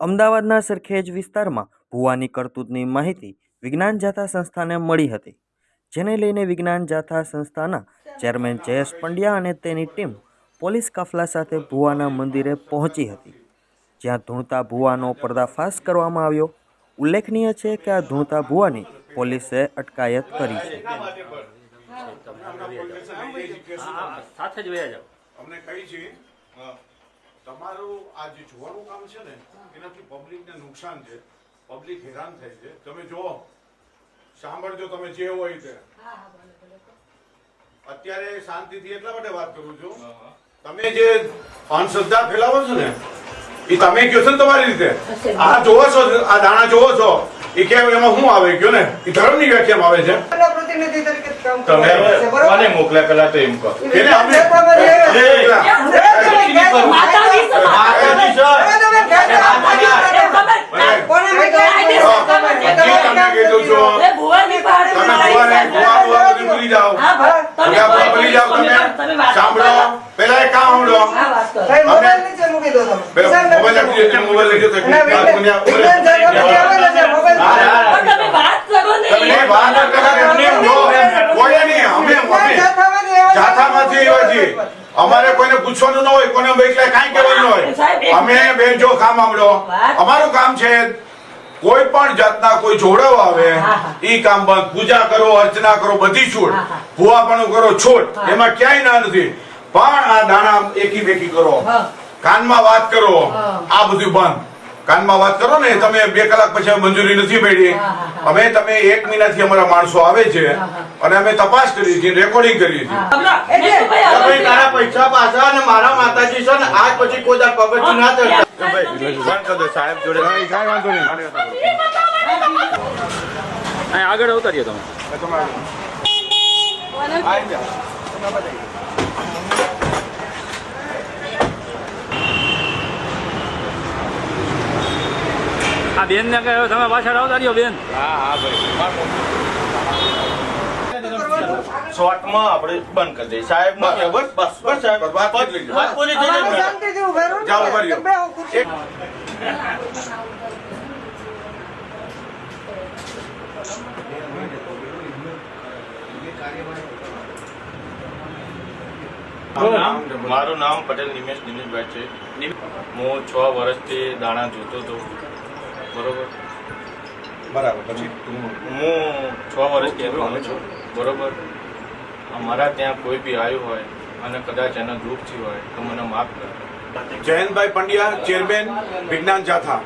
અમદાવાદના સરખેજ વિસ્તારમાં ભૂવાની કરતૂતની માહિતી વિજ્ઞાન જાથા સંસ્થાને મળી હતી. જેને લઈને વિજ્ઞાન જાથા સંસ્થાના ચેરમેન જયેશ પંડ્યા અને તેની ટીમ પોલીસ કાફલા સાથે ભુવાના મંદિરે પહોંચી હતી. જ્યાં ધૂણતા ભુવાનો પર્દાફાશ કરવામાં આવ્યો. ઉલ્લેખનીય છે કે આ ધૂણતા ભુવાની પોલીસે અટકાયત કરી છે. સાથે જ અમને કહી છે તમારું આ જે જોવાનું કામ છે ને એનાથી પબ્લિકને નુકસાન છે. પબ્લિક હેરાન થાય છે. તમે જુઓ સાંભળજો તમે જે હોય તે. અત્યારે શાંતિથી એટલા માટે વાત કરું છું. તમે જે અંધશ્રદ્ધા ફેલાવો છો ને એ તમે કયો છો ને તમારી રીતે? આ જોવો છો આ દાણા જોવો છો. એ કેમ એમાં શું આવે? કયો ને? એ ધર્મની વ્યાખ્યામાં આવે છે. પ્રતિનિધિ તરીકે તમે કોને મોકલ્યા પેલા તો એમ કહો એને અમે તમારી એ- એ- માતાજી સર હવે તમે ગાડી- કોને મોકલ્યા? જે તમને કીધું છો તમે ભુવાને ભુવા ભુવા બધું ભૂલી જાઓ ભૂલા ભુવા ભૂલી જાઓ તમે સાંભળો પેલા એક કામ સાંભળો ભાઈ, મોબાઈલ નીચે મૂકી દો તમે. પેલો નિશાન મોબાઈલ નથી. આપી દેજો મોબાઈલ લઈ જતો ના, વિજ્ઞાન- વિજ્ઞાન જગતની આવેલા છે, મોબાઈલ હા, હા. તમે વાત ન કરો એમને એમ જો કોઈ નહીં અમે વિજ્ઞાન અમે જાથામાંથી એવા છે. અમારે કોઈને પૂછવાનું ન હોય કોને એટલે કાંઈ કહેવાનું ન હોય. અમે બેન જો કામ આવડો. અમારું કામ છે કોઈ પણ જાતના કોઈ જોડાવ આવે ઈ કામ બંધ પૂજા કરો અર્ચના કરો બધી છૂટ ભુવાપણું કરો છૂટ એમાં ક્યાંય ના નથી. પણ આ દાણા એકી બેકી કરો. કાનમાં વાત કરો. આ બધું બંધ. કાનમાં વાત કરો ને તમે બે કલાક પછી મંજૂરી નથી મળી. અમે તમે એક મહિનાથી અમારા માણસો આવે છે અને અમે તપાસ કરી છે રેકોર્ડિંગ કરી છે તમે તારા પૈસા પાછા અને મારા માતાજી છે ને આજ પછી કોઈ દાડ પગથિયું ના ચડતા. સાહેબ જોડે. કાંઈ વાંધો નહીં. અહીં આગળ ઉતારીએ તમે. આ બેન ને કહ્યું તમે પાછળ આવતા રહ્યો બેન. શોર્ટમાં આપણે બંધ કરી દઈએ. સાહેબ બસ બસ સાહેબ. વાત પૂરી થઈ. જાઓ, ઊભા રહ્યો. મારું નામ પટેલ નિમેશ દિનેશભાઈ છે. હું છ વર્ષથી દાણા જોતો હતો. બરોબર. બરાબર પછી? હું છ વર્ષથી ભણું છું. બરોબર. અમારા ત્યાં કોઈ બી આવ્યું હોય અને કદાચ એના દુઃખ થયું હોય તો મને માફ કરો. જયંતભાઈ પંડ્યા ચેરમેન વિજ્ઞાન જાથા.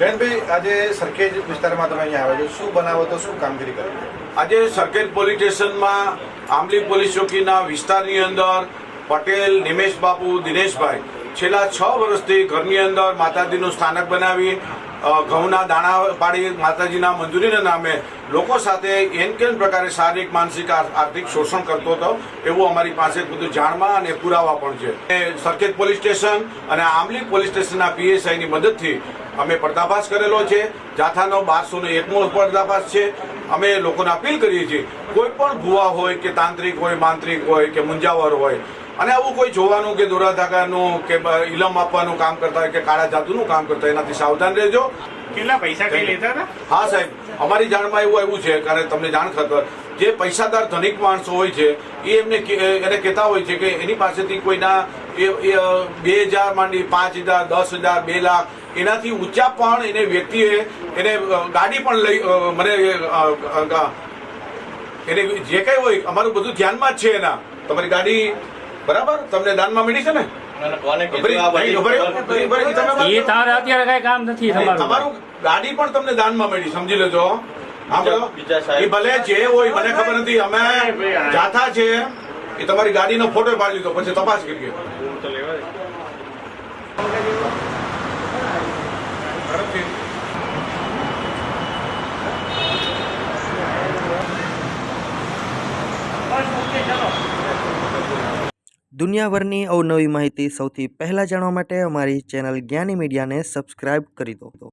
જયંતભાઈ આજે સરખેજ વિસ્તારમાં તમે અહીંયા આવ્યા છો. શું બનાવો તો શું કામગીરી કરી? આજે સરખેજ પોલીસ સ્ટેશનમાં આંબલી પોલીસ ચોકીના વિસ્તારની અંદર પટેલ નિમેશ બાપુ દિનેશભાઈ છેલ્લા છ વર્ષથી ઘરની અંદર માતાજીનું સ્થાનક બનાવી ઘઉંના દાણા પાડી માતાજીના મંજૂરીના નામે લોકો સાથે એન કેન પ્રકારે શારીરિક, માનસિક, આર- આર્થિક શોષણ કરતો હતો. એવું અમારી પાસે બધું જાણમાં અને પુરાવા પણ છે. સરખેજ પોલીસ સ્ટેશન અને આમલી પોલીસ સ્ટેશનના પીએસઆઈની મદદથી અમે પર્દાફાશ કરેલો છે. જાથાનો બારસો ને એકમો પર્દાફાશ છે. અમે લોકોને અપીલ કરીએ છીએ, કોઈ પણ ભુવા હોય કે તાંત્રિક હોય, માંત્રિક હોય કે મુંજાવર હોય અને આવું કોઈ જોવાનું કે દોરા ધાગાનું કે ઇલમ આપવાનું કામ કરતા હોય કે કાળા જાદુનું કામ કરતા હોય એનાથી સાવધાન રહેજો. કેટલા પૈસા કઈ લેતા હતા? હા સાહેબ. અમારી જાણમાં એવું આવ્યું છે કારણ તમને જાણ ખબર જે પૈસાદાર ધનિક માણસો હોય છે એ એમને એને કહેતા હોય છે કે એની પાસેથી કોઈના બે હજાર માંડી પાંચ હજાર દસ હજાર બે લાખ એનાથી ઊંચા પણ એને વ્યક્તિએ એને ગાડી પણ લઈ મને એને જે કઈ હોય અમારું બધું ધ્યાનમાં જ છે એના. તમારી ગાડી બરાબર? તમને દાનમાં મળી છે ને? એ તારે અત્યારે કઈ કામ નથી તમારું. ગાડી પણ તમને દાનમાં મળી સમજી લેજો. એ ભલે જે હોય મને ખબર નથી. અમે જાથા છે. એ તમારી ગાડીનો ફોટો પાડી દીધો પછી તપાસ કરીએ. દુનિયાભરની અવનવી માહિતી સૌથી પહેલાં જાણવા માટે અમારી ચેનલ જ્ઞાની મીડિયાને સબસ્ક્રાઇબ કરી દો.